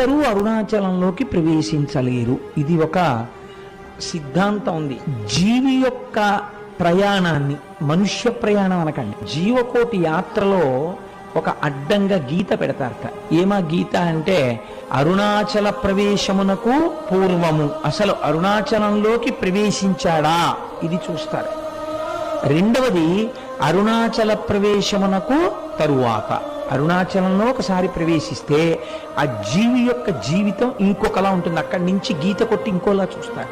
అందరూ అరుణాచలంలోకి ప్రవేశించలేరు. ఇది ఒక సిద్ధాంతం ఉంది. జీవి యొక్క ప్రయాణాన్ని మనుష్య ప్రయాణం అనకండి. జీవకోటి యాత్రలో ఒక అడ్డంగా గీత పెడతారట. ఏమా గీత అంటే అరుణాచల ప్రవేశమునకు పూర్వము. అసలు అరుణాచలంలోకి ప్రవేశించాడా? ఇది చూస్తారు. రెండవది అరుణాచల ప్రవేశమునకు తరువాత. అరుణాచలంలో ఒకసారి ప్రవేశిస్తే ఆ జీవి యొక్క జీవితం ఇంకొకలా ఉంటుంది. అక్కడి నుంచి గీత కొట్టి ఇంకోలా చూస్తారు.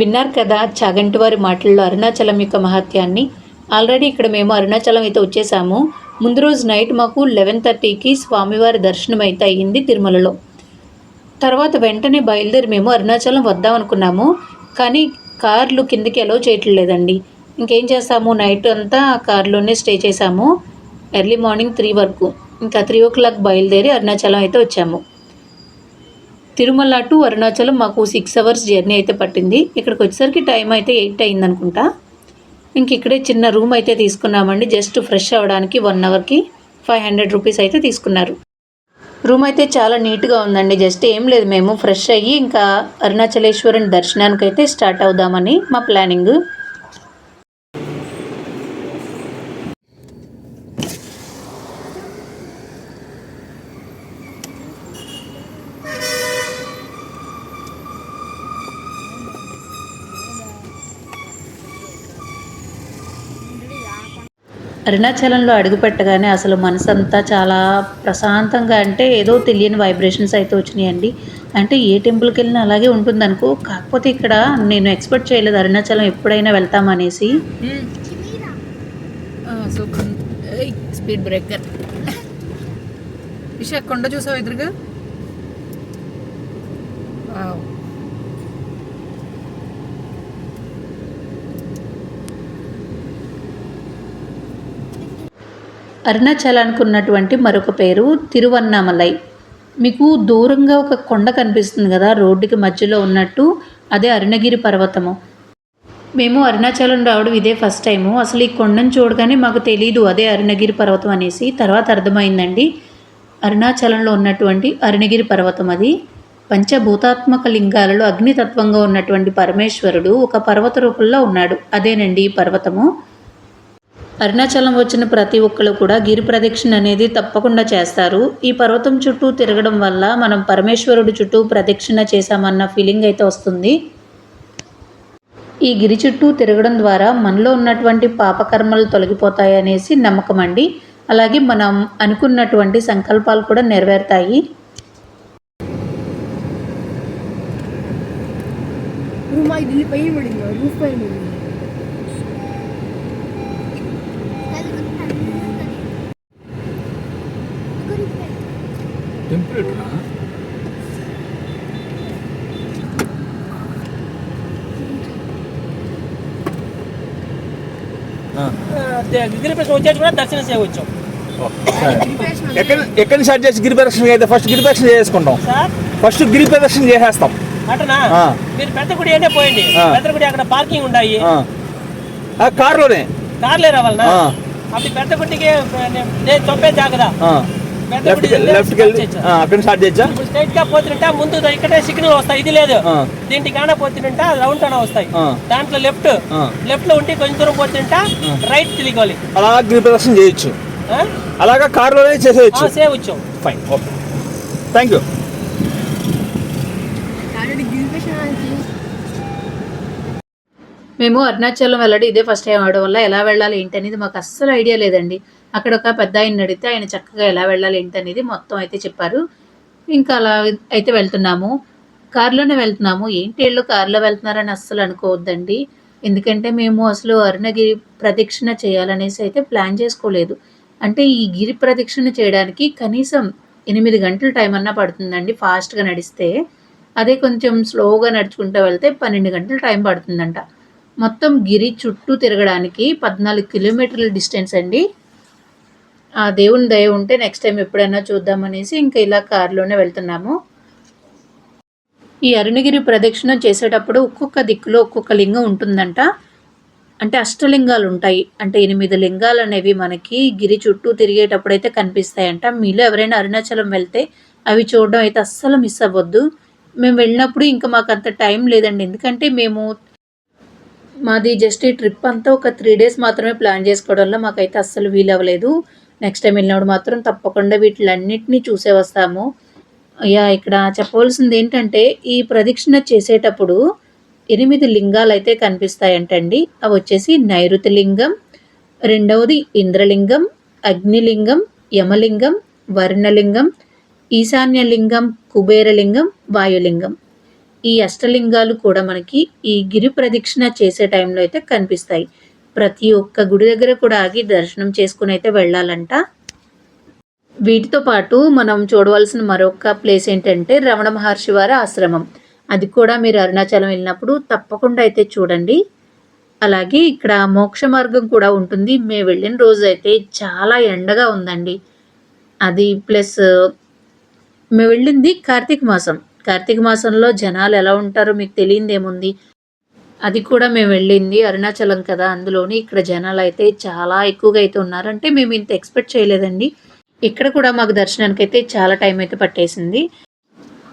విన్నారు కదా చాగంటి వారి మాటల్లో అరుణాచలం యొక్క మహత్యాన్ని. ఆల్రెడీ ఇక్కడ మేము అరుణాచలం అయితే వచ్చేసాము. ముందు రోజు నైట్ మాకు లెవెన్ థర్టీకి స్వామివారి దర్శనం అయితే అయ్యింది తిరుమలలో. తర్వాత వెంటనే బయలుదేరి మేము అరుణాచలం వద్దాం అనుకున్నాము. కానీ కార్లు కిందకి అలో చేయట్లేదండి. ఇంకేం చేస్తాము? నైట్ అంతా కార్లోనే స్టే చేసాము ఎర్లీ మార్నింగ్ త్రీ వరకు. ఇంకా త్రీ ఓ క్లాక్ బయలుదేరి అరుణాచలం అయితే వచ్చాము. తిరుమల టు అరుణాచలం మాకు సిక్స్ అవర్స్ జర్నీ అయితే పట్టింది. ఇక్కడికి వచ్చేసరికి టైం అయితే ఎయిట్ అయింది అనుకుంటా ఇంక ఇక్కడే చిన్న రూమ్ అయితే తీసుకున్నామండి. జస్ట్ ఫ్రెష్ అవ్వడానికి వన్ అవర్కి ఫైవ్ హండ్రెడ్ రూపీస్ అయితే తీసుకున్నారు. రూమ్ అయితే చాలా నీట్గా ఉందండి. జస్ట్ ఏం లేదు. మేము ఫ్రెష్ అయ్యి ఇంకా అరుణాచలేశ్వరుని దర్శనానికి అయితే స్టార్ట్ అవుదామని మా ప్లానింగ్ అరుణాచలంలో అడుగుపెట్టగానే అసలు మనసంతా చాలా ప్రశాంతంగా అంటే ఏదో తెలియని వైబ్రేషన్స్ అయితే వచ్చినాయండి. అంటే ఏ టెంపుల్కి వెళ్ళినా అలాగే ఉంటుంది అనుకో కాకపోతే ఇక్కడ నేను ఎక్స్పెక్ట్ చేయలేదు అరుణాచలం ఎప్పుడైనా వెళ్తామనేసి స్పీడ్ బ్రేకర్ విశాఖ కొండ చూసావు ఎదురుగా? అరుణాచలానికి ఉన్నటువంటి మరొక పేరు తిరువన్నామలై. మీకు దూరంగా ఒక కొండ కనిపిస్తుంది కదా రోడ్డుకి మధ్యలో ఉన్నట్టు అదే అరుణగిరి పర్వతము. మేము అరుణాచలం రావడం ఇదే ఫస్ట్ టైము. అసలు ఈ కొండను చూడగానే మాకు తెలీదు అదే అరుణగిరి పర్వతం అనేసి. తర్వాత అర్థమైందండి. అరుణాచలంలో ఉన్నటువంటి అరుణగిరి పర్వతం అది. పంచభూతాత్మక లింగాలలో అగ్నితత్వంగా ఉన్నటువంటి పరమేశ్వరుడు ఒక పర్వత రూపంలో ఉన్నాడు. అదేనండి ఈ పర్వతము. అరుణాచలం వచ్చిన ప్రతి ఒక్కరు కూడా గిరి ప్రదక్షిణ అనేది తప్పకుండా చేస్తారు. ఈ పర్వతం చుట్టూ తిరగడం వల్ల మనం పరమేశ్వరుడు చుట్టూ ప్రదక్షిణ చేశామన్న ఫీలింగ్ అయితే వస్తుంది. ఈ గిరి చుట్టూ తిరగడం ద్వారా మనలో ఉన్నటువంటి పాపకర్మలు తొలగిపోతాయి అనేసి నమ్మకం అండి. అలాగే మనం అనుకున్నటువంటి సంకల్పాలు కూడా నెరవేరుతాయి. రూమ్ ఇది పడింది? రూఫ్ పడింది? టెంపరేటరా గిరిప్రదేశ్ వచ్చేసి కూడా దర్శనం చేయవచ్చు. ఎక్కడ చేసి గిరి ప్రదక్షిణ ఫస్ట్ గిరి ప్రదక్షిణ చేసుకుంటాం ఫస్ట్ గిరి చేసేస్తాం. అటనా? మీరు పెద్ద గుడి అంటే పోయండి. పెద్ద గుడి అక్కడ పార్కింగ్ ఉన్నాయి కార్ కార్లే రావాలనా? అప్పుడు పెద్ద గుడికి నేను చొప్పే జాగ్రత్త. లెఫ్ట్ లెఫ్ట్ అక్కడ స్టార్ట్ చేయొచ్చా స్ట్రైట్గా పోతుంటే ముందు ఇక్కడే సిగ్నల్ వస్తాయి ఇది లేదు. దీంటి కాడ పోతుంటే రౌండ్ కాడ వస్తాయి. దాంట్లో లెఫ్ట్ లెఫ్ట్లో ఉంటే కొంచెం దూరం పోతుంటే రైట్ తిరిగాలి. అలా గ్రీప్ ప్రదర్శన చేయొచ్చు. అలాగా కార్ కారులోనే చేసేయచ్చు. చేయవచ్చు ఫైన్ ఓకే థ్యాంక్ యూ మేము అరుణాచలం వెళ్ళడం ఇదే ఫస్ట్ టైం అవడం వల్ల ఎలా వెళ్ళాలి ఏంటి అనేది మాకు అస్సలు ఐడియా లేదండి. అక్కడ ఒక పెద్ద ఆయన అడిగితే ఆయన చక్కగా ఎలా వెళ్ళాలి ఏంటి అనేది మొత్తం అయితే చెప్పారు. ఇంకా అలా అయితే వెళ్తున్నాము. కారులోనే వెళ్తున్నాము. ఏంటి వీళ్ళు కారులో వెళ్తున్నారని అస్సలు అనుకోవద్దండి. ఎందుకంటే మేము అసలు అరుణగిరి ప్రదక్షిణ చేయాలనేసి అయితే ప్లాన్ చేసుకోలేదు. అంటే ఈ గిరి ప్రదక్షిణ చేయడానికి కనీసం ఎనిమిది గంటల టైం అన్నా పడుతుందండి ఫాస్ట్గా నడిస్తే. అదే కొంచెం స్లోగా నడుచుకుంటూ వెళ్తే పన్నెండు గంటల టైం పడుతుందంట. మొత్తం గిరి చుట్టూ తిరగడానికి పద్నాలుగు కిలోమీటర్ల డిస్టెన్స్ అండి. ఆ దేవుని దయ ఉంటే నెక్స్ట్ టైం ఎప్పుడైనా చూద్దామనేసి ఇంకా ఇలా కారులోనే వెళ్తున్నాము. ఈ అరుణగిరి ప్రదక్షిణ చేసేటప్పుడు ఒక్కొక్క దిక్కులో ఒక్కొక్క లింగం ఉంటుందంట. అంటే అష్టలింగాలు ఉంటాయి. అంటే ఎనిమిది లింగాలు అనేవి మనకి గిరి చుట్టూ తిరిగేటప్పుడు అయితే కనిపిస్తాయంట. మీలో ఎవరైనా అరుణాచలం వెళ్తే అవి చూడడం అయితే అస్సలు మిస్ అవ్వద్దు. మేము వెళ్ళినప్పుడు ఇంకా మాకు అంత టైం లేదండి. ఎందుకంటే మేము మాది జస్ట్ ఈ ట్రిప్ అంతా ఒక త్రీ డేస్ మాత్రమే ప్లాన్ చేసుకోవడంలో మాకైతే అస్సలు వీలవ్వలేదు. నెక్స్ట్ టైం వెళ్ళినప్పుడు మాత్రం తప్పకుండా వీటిలన్నిటినీ చూసే వస్తాము. యా ఇక్కడ చెప్పవలసింది ఏంటంటే ఈ ప్రదక్షిణ చేసేటప్పుడు ఎనిమిది లింగాలు అయితే కనిపిస్తాయంటండి. అవి వచ్చేసి నైరుతి లింగం రెండవది ఇంద్రలింగం అగ్నిలింగం యమలింగం వర్ణలింగం ఈశాన్యలింగం కుబేరలింగం వాయులింగం. ఈ అష్టలింగాలు కూడా మనకి ఈ గిరి ప్రదక్షిణ చేసే టైంలో అయితే కనిపిస్తాయి. ప్రతి ఒక్క గుడి దగ్గర కూడా ఆగి దర్శనం చేసుకుని అయితే వెళ్ళాలంట. వీటితో పాటు మనం చూడవలసిన మరొక ప్లేస్ ఏంటంటే రమణ మహర్షి వారి ఆశ్రమం. అది కూడా మీరు అరుణాచలం వెళ్ళినప్పుడు తప్పకుండా అయితే చూడండి. అలాగే ఇక్కడ మోక్ష మార్గం కూడా ఉంటుంది. మేము వెళ్ళిన రోజు అయితే చాలా ఎండగా ఉందండి. అది ప్లస్ మేము వెళ్ళింది కార్తీక మాసం. కార్తీక మాసంలో జనాలు ఎలా ఉంటారో మీకు తెలియదేముంది? అది కూడా మేము వెళ్ళింది అరుణాచలం కదా అందులోని. ఇక్కడ జనాలు అయితే చాలా ఎక్కువగా అయితే ఉన్నారు. అంటే మేము ఇంత ఎక్స్పెక్ట్ చేయలేదండి. ఇక్కడ కూడా మాకు దర్శనానికి అయితే చాలా టైం అయితే పట్టేసింది.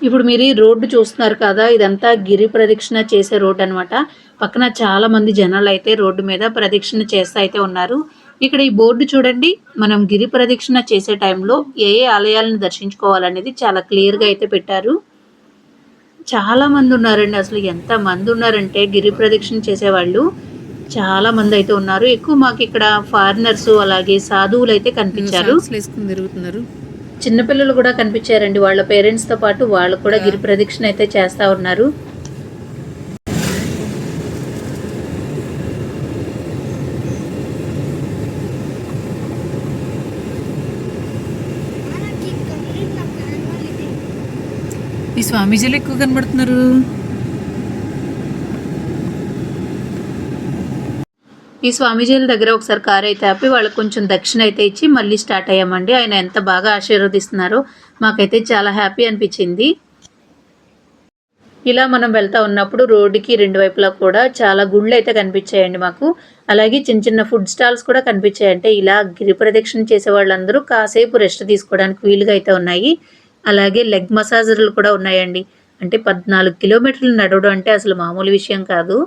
ఇప్పుడు మీరు ఈ రోడ్డు చూస్తున్నారు కదా ఇదంతా గిరి ప్రదక్షిణ చేసే రోడ్డు అనమాట పక్కన చాలా మంది జనాలు అయితే రోడ్డు మీద ప్రదక్షిణ చేస్తూ అయితే ఉన్నారు. ఇక్కడ ఈ బోర్డు చూడండి మనం గిరి ప్రదక్షిణ చేసే టైంలో ఏ ఏ ఆలయాలను దర్శించుకోవాలనేది చాలా క్లియర్గా అయితే పెట్టారు. చాలా మంది ఉన్నారండి. అసలు ఎంత మంది ఉన్నారంటే గిరి ప్రదక్షిణ చేసేవాళ్ళు. చాలా మంది అయితే ఉన్నారు. ఎక్కువ మాకు ఇక్కడ ఫారినర్స్ అలాగే సాధువులు అయితే కనిపించారు. తిరుగుతున్నారు. చిన్నపిల్లలు కూడా కనిపించారండి. వాళ్ళ పేరెంట్స్తో పాటు వాళ్ళు కూడా గిరి ప్రదక్షిణ అయితే చేస్తా ఉన్నారు. ఈ స్వామీజీలు ఎక్కువ కనబడుతున్నారు. ఈ స్వామీజీల దగ్గర ఒకసారి కార్ అయితే ఆపి వాళ్ళకి కొంచెం దక్షిణ అయితే ఇచ్చి మళ్ళీ స్టార్ట్ అయ్యామండి. ఆయన ఎంత బాగా ఆశీర్వదిస్తున్నారో మాకైతే చాలా హ్యాపీ అనిపించింది. ఇలా మనం వెళ్తా ఉన్నప్పుడు రోడ్డుకి రెండు వైపులా కూడా చాలా గుళ్ళు అయితే కనిపించాయండి మాకు. అలాగే చిన్న చిన్న ఫుడ్ స్టాల్స్ కూడా కనిపించాయి. అంటే ఇలా గిరి ప్రదక్షిణ చేసే వాళ్ళందరూ కాసేపు రెస్ట్ తీసుకోవడానికి వీలుగా అయితే ఉన్నాయి. అలాగే లెగ్ మసాజర్లు కూడా ఉన్నాయండి. అంటే పద్నాలుగు కిలోమీటర్లు నడవడం అంటే అసలు మామూలు విషయం కాదు.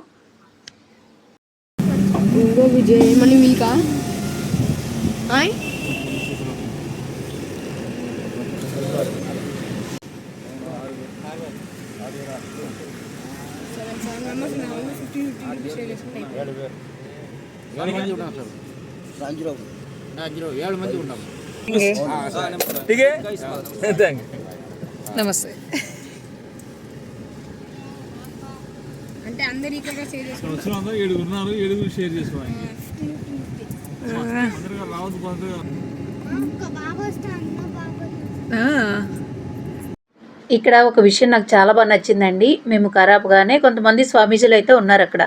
ఇంకో విజయ్ మళ్ళీ వీల్కా ఆయ్? ठीक है थैंक यू నమస్తే అంటే అందరు ఇక్కడ షేర్ చేసుకుంటారు వచ్చిన అందరూ ఏడుగురు ఉన్నారు ఏడుగురు షేర్ చేసుకోవాలి అందరిగా రావద్దు పండుగ ఇక్కడ ఒక విషయం నాకు చాలా బాగా నచ్చిందండి మేము ఖరాబ్గానే కొంతమంది స్వామీజీలు అయితే ఉన్నారు అక్కడ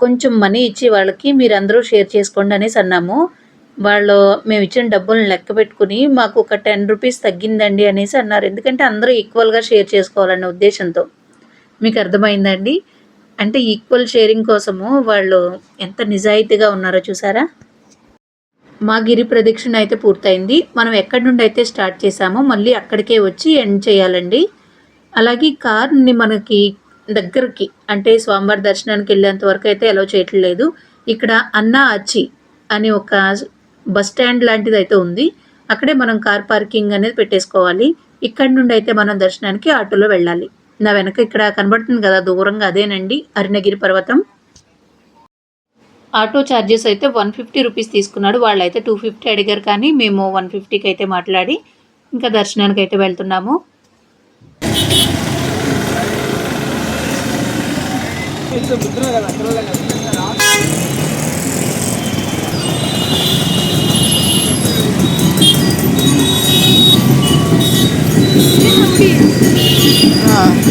కొంచెం మనీ ఇచ్చి వాళ్ళకి మీరు అందరూ షేర్ చేసుకోండి అనేసి అన్నాము వాళ్ళు మేము ఇచ్చిన డబ్బులను లెక్క పెట్టుకుని మాకు ఒక టెన్ రూపీస్ తగ్గిందండి అనేసి అన్నారు. ఎందుకంటే అందరూ ఈక్వల్గా షేర్ చేసుకోవాలనే ఉద్దేశంతో. మీకు అర్థమైందండి? అంటే ఈక్వల్ షేరింగ్ కోసము వాళ్ళు ఎంత నిజాయితీగా ఉన్నారో చూసారా? మా గిరి ప్రదక్షిణ అయితే పూర్తయింది. మనం ఎక్కడి నుండి అయితే స్టార్ట్ చేసామో మళ్ళీ అక్కడికే వచ్చి ఎండ్ చేయాలండి. అలాగే కార్ని మనకి దగ్గరికి అంటే స్వామివారి దర్శనానికి వెళ్ళేంత వరకు అయితే అలో చేయట్లేదు. ఇక్కడ అన్నా అచ్చి అని ఒక బస్ స్టాండ్ లాంటిది అయితే ఉంది. అక్కడే మనం కార్ పార్కింగ్ అనేది పెట్టేసుకోవాలి. ఇక్కడ నుండి అయితే మనం దర్శనానికి ఆటోలో వెళ్ళాలి. నా వెనక ఇక్కడ కనబడుతుంది కదా దూరంగా అదేనండి అరుణగిరి పర్వతం. ఆటో ఛార్జెస్ అయితే వన్ ఫిఫ్టీ రూపీస్ తీసుకున్నాడు. వాళ్ళైతే టూ ఫిఫ్టీ అడిగారు కానీ మేము వన్ ఫిఫ్టీకి అయితే మాట్లాడి ఇంకా దర్శనానికి అయితే వెళ్తున్నాము. కదా. Ah.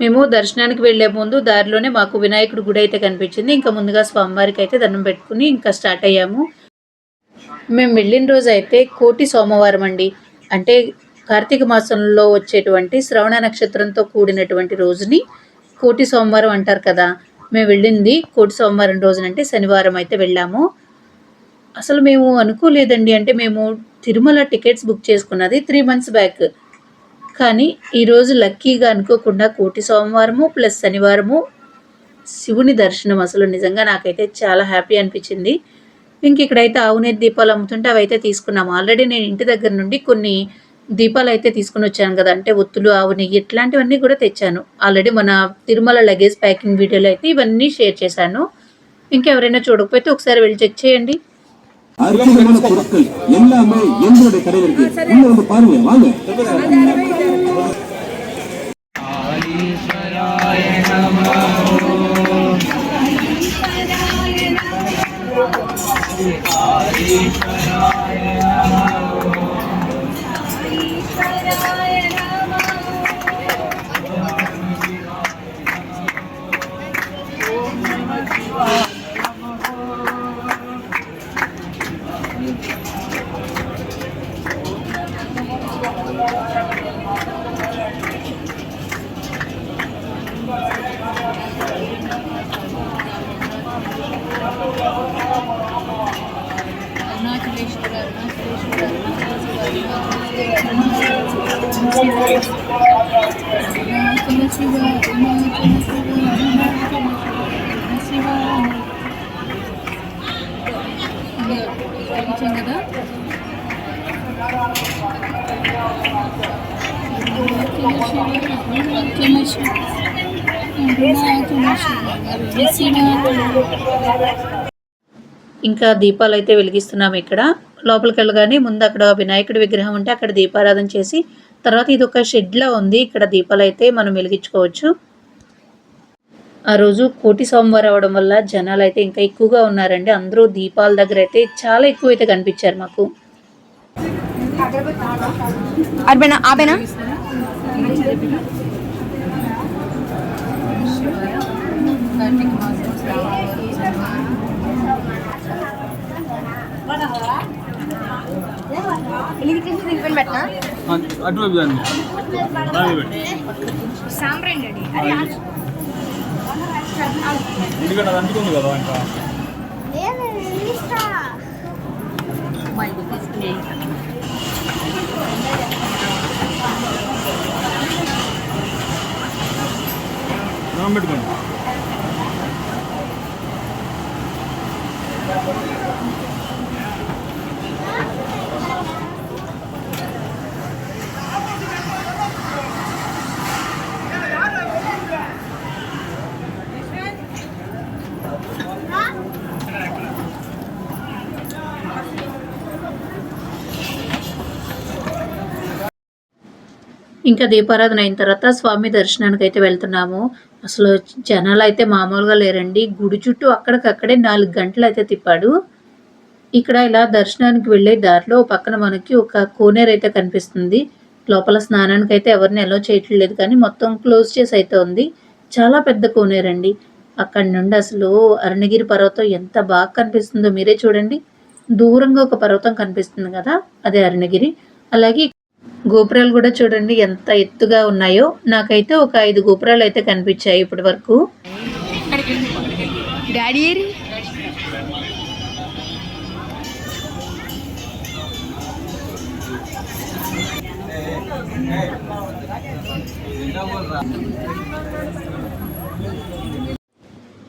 మేము దర్శనానికి వెళ్ళే ముందు దారిలోనే మాకు వినాయకుడి గుడి అయితే కనిపించింది. ఇంకా ముందుగా స్వామివారికి అయితే దండం పెట్టుకుని ఇంకా స్టార్ట్ అయ్యాము. మేము వెళ్ళిన రోజు అయితే కోటి సోమవారం అండి. అంటే కార్తీక మాసంలో వచ్చేటువంటి శ్రవణ నక్షత్రంతో కూడినటువంటి రోజుని కోటి సోమవారం అంటారు కదా. మేము వెళ్ళింది కోటి సోమవారం రోజునంటే శనివారం అయితే వెళ్ళాము. అసలు మేము అనుకోలేదండి. అంటే మేము తిరుమల టికెట్స్ బుక్ చేసుకున్నది త్రీ మంత్స్ బ్యాక్. కానీ ఈరోజు లక్కీగా అనుకోకుండా కోటి సోమవారము ప్లస్ శనివారము శివుని దర్శనం అసలు నిజంగా నాకైతే చాలా హ్యాపీ అనిపించింది ఇంక ఇక్కడైతే ఆవునేతి దీపాలు అమ్ముతుంటే అవి అయితే తీసుకున్నాము ఆల్రెడీ నేను ఇంటి దగ్గర నుండి కొన్ని దీపాలు అయితే తీసుకుని వచ్చాను కదా అంటే ఒత్తులు ఆవు నెయ్యి ఇట్లాంటివన్నీ కూడా తెచ్చాను ఆల్రెడీ మన తిరుమల లగేజ్ ప్యాకింగ్ వీడియోలో అయితే ఇవన్నీ షేర్ చేశాను ఇంకెవరైనా చూడకపోతే ఒకసారి వెళ్ళి చెక్ చేయండి அற்புதமான பொருட்கள் எல்லாமே எங்களுடைய கடையில் இருக்கு உள்ள வந்து பாருங்க வாங்க Hari Saraya Hari Saraya ఇంకా దీపాలు అయితే వెలిగిస్తున్నాము ఇక్కడ. లోపలికి వెళ్ళగానే ముందు అక్కడ వినాయకుడి విగ్రహం ఉంటే అక్కడ దీపారాధన చేసి తర్వాత ఇది ఒక షెడ్లా ఉంది. ఇక్కడ దీపాలు అయితే మనం వెలిగించుకోవచ్చు. ఆ రోజు కోటి సోమవారం అవడం వల్ల జనాలు అయితే ఇంకా ఎక్కువగా ఉన్నారండి. అందరూ దీపాల దగ్గర అయితే చాలా ఎక్కువ అయితే కనిపించారు మాకు. ఆబేనా? అటువైపు దాన్ని. ఎందుకంటే అది కదా ఇంకా. పెట్టుకోండి. ఇంకా దీపారాధన అయిన తర్వాత స్వామి దర్శనానికి అయితే వెళ్తున్నాము. అసలు జనాలు అయితే మామూలుగా లేరండి. గుడి చుట్టూ అక్కడికక్కడే నాలుగు గంటలు అయితే తిప్పాడు. ఇక్కడ ఇలా దర్శనానికి వెళ్ళే దారిలో పక్కన మనకి ఒక కోనేరు అయితే కనిపిస్తుంది. లోపల స్నానానికి అయితే ఎవరిని ఎలో చేయట్లేదు కానీ మొత్తం క్లోజ్ చేసి అయితే ఉంది. చాలా పెద్ద కోనేరండి. అక్కడి నుండి అసలు అరుణగిరి పర్వతం ఎంత బాగా కనిపిస్తుందో మీరే చూడండి. దూరంగా ఒక పర్వతం కనిపిస్తుంది కదా అదే అరుణగిరి అలాగే గోపురాలు కూడా చూడండి ఎంత ఎత్తుగా ఉన్నాయో. నాకైతే ఒక ఐదు గోపురాలు అయితే కనిపించాయి ఇప్పటి వరకు. డాడీ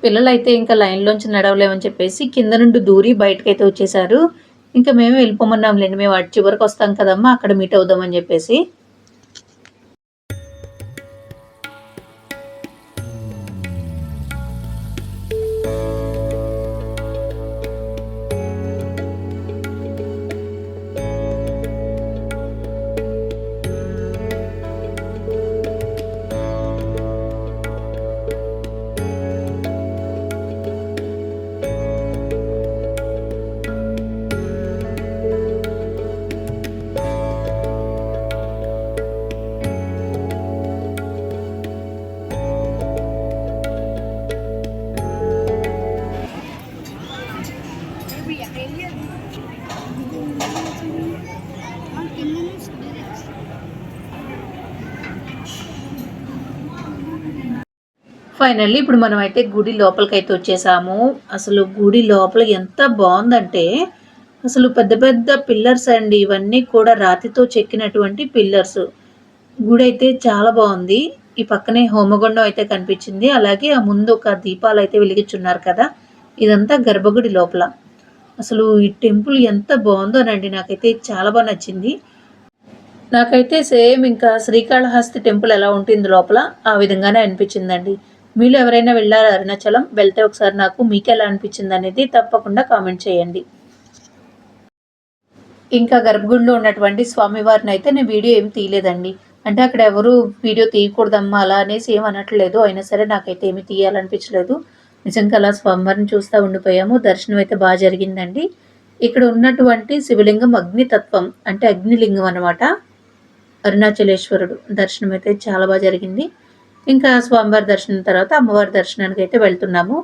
పిల్లలు అయితే ఇంకా లైన్లోంచి నడవలేమని చెప్పేసి కింద నుండి దూరి బయటకు అయితే వచ్చేసారు. ఇంకా మేము వెళ్ళిపోమన్నాంలేండి మేము అటు చివరికి వస్తాం కదమ్మా అక్కడ మీట్ అవుదామని చెప్పేసి. ఫైనల్లీ ఇప్పుడు మనం అయితే గుడి లోపలికైతే వచ్చేసాము. అసలు గుడి లోపల ఎంత బాగుందంటే అసలు పెద్ద పెద్ద పిల్లర్స్ అండి. ఇవన్నీ కూడా రాతితో చెక్కినటువంటి పిల్లర్స్. గుడి అయితే చాలా బాగుంది. ఈ పక్కనే హోమగుండం అయితే కనిపించింది. అలాగే ఆ ముందు ఒక దీపాలు అయితే వెలిగించున్నారు కదా. ఇదంతా గర్భగుడి లోపల. అసలు ఈ టెంపుల్ ఎంత బాగుందోనండి నాకైతే చాలా బాగా నచ్చింది. నాకైతే సేమ్ ఇంకా శ్రీకాళహస్తి టెంపుల్ ఎలా ఉంటుంది లోపల ఆ విధంగానే అనిపించిందండి. మీరు ఎవరైనా వెళ్ళారా? అరుణాచలం? వెళ్తే ఒకసారి నాకు మీకు ఎలా అనిపించింది అనేది తప్పకుండా కామెంట్ చేయండి. ఇంకా గర్భగుడిలో ఉన్నటువంటి స్వామివారిని అయితే నేను వీడియో ఏం తీయలేదండి. అంటే అక్కడ ఎవరు వీడియో తీయకూడదమ్మా అలా అనేసి ఏం అనట్లేదు. అయినా సరే నాకైతే ఏమి తీయాలనిపించలేదు. నిజంగా అలా స్వామివారిని చూస్తూ ఉండిపోయాము. దర్శనం అయితే బాగా జరిగిందండి. ఇక్కడ ఉన్నటువంటి శివలింగం అగ్నితత్వం అంటే అగ్నిలింగం అనమాట అరుణాచలేశ్వరుడు. దర్శనం అయితే చాలా బాగా జరిగింది. ఇంకా స్వామివారి దర్శనం తర్వాత అమ్మవారి దర్శనానికి అయితే వెళ్తున్నాము.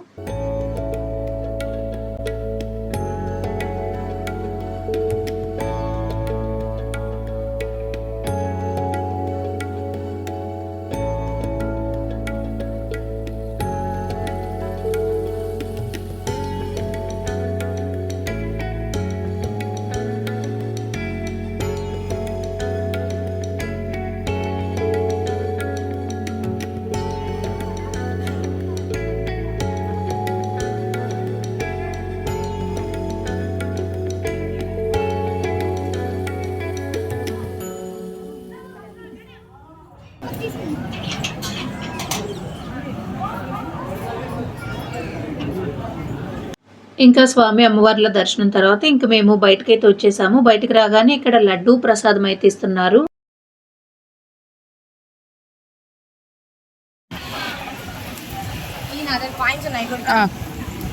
ఇంకా స్వామి అమ్మవార్ల దర్శనం తర్వాత ఇంకా మేము బయటకైతే వచ్చేసాము. బయటకు రాగానే ఇక్కడ లడ్డూ ప్రసాదం అయితే ఇస్తున్నారు.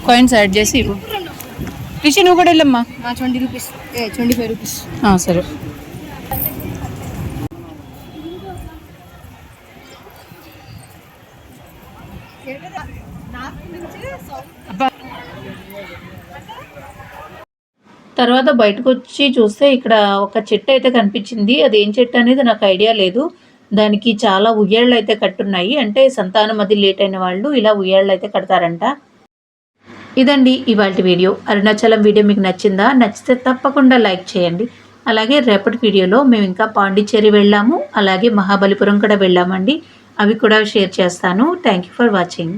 కాయిన్స్ యాడ్ చేసి ఇవ్వు. రిషి నువ్వు కూడా వెళ్ళమ్మా. Twenty rupees. Twenty five rupees. సరే. తర్వాత బయటకు వచ్చి చూస్తే ఇక్కడ ఒక చెట్టు అయితే కనిపించింది. అది ఏం చెట్టు అనేది నాకు ఐడియా లేదు. దానికి చాలా ఉయ్యాళ్ళు అయితే కట్టున్నాయి. అంటే సంతానం అది లేట్ అయిన వాళ్ళు ఇలా ఉయ్యాళ్ళు అయితే కడతారంట. ఇదండి ఇవాళ వీడియో. అరుణాచలం వీడియో మీకు నచ్చిందా? నచ్చితే తప్పకుండా లైక్ చేయండి. అలాగే రేపటి వీడియోలో మేము ఇంకా పాండిచ్చేరి వెళ్ళాము. అలాగే మహాబలిపురం కూడా వెళ్ళామండి. అవి కూడా షేర్ చేస్తాను. Thank you for watching.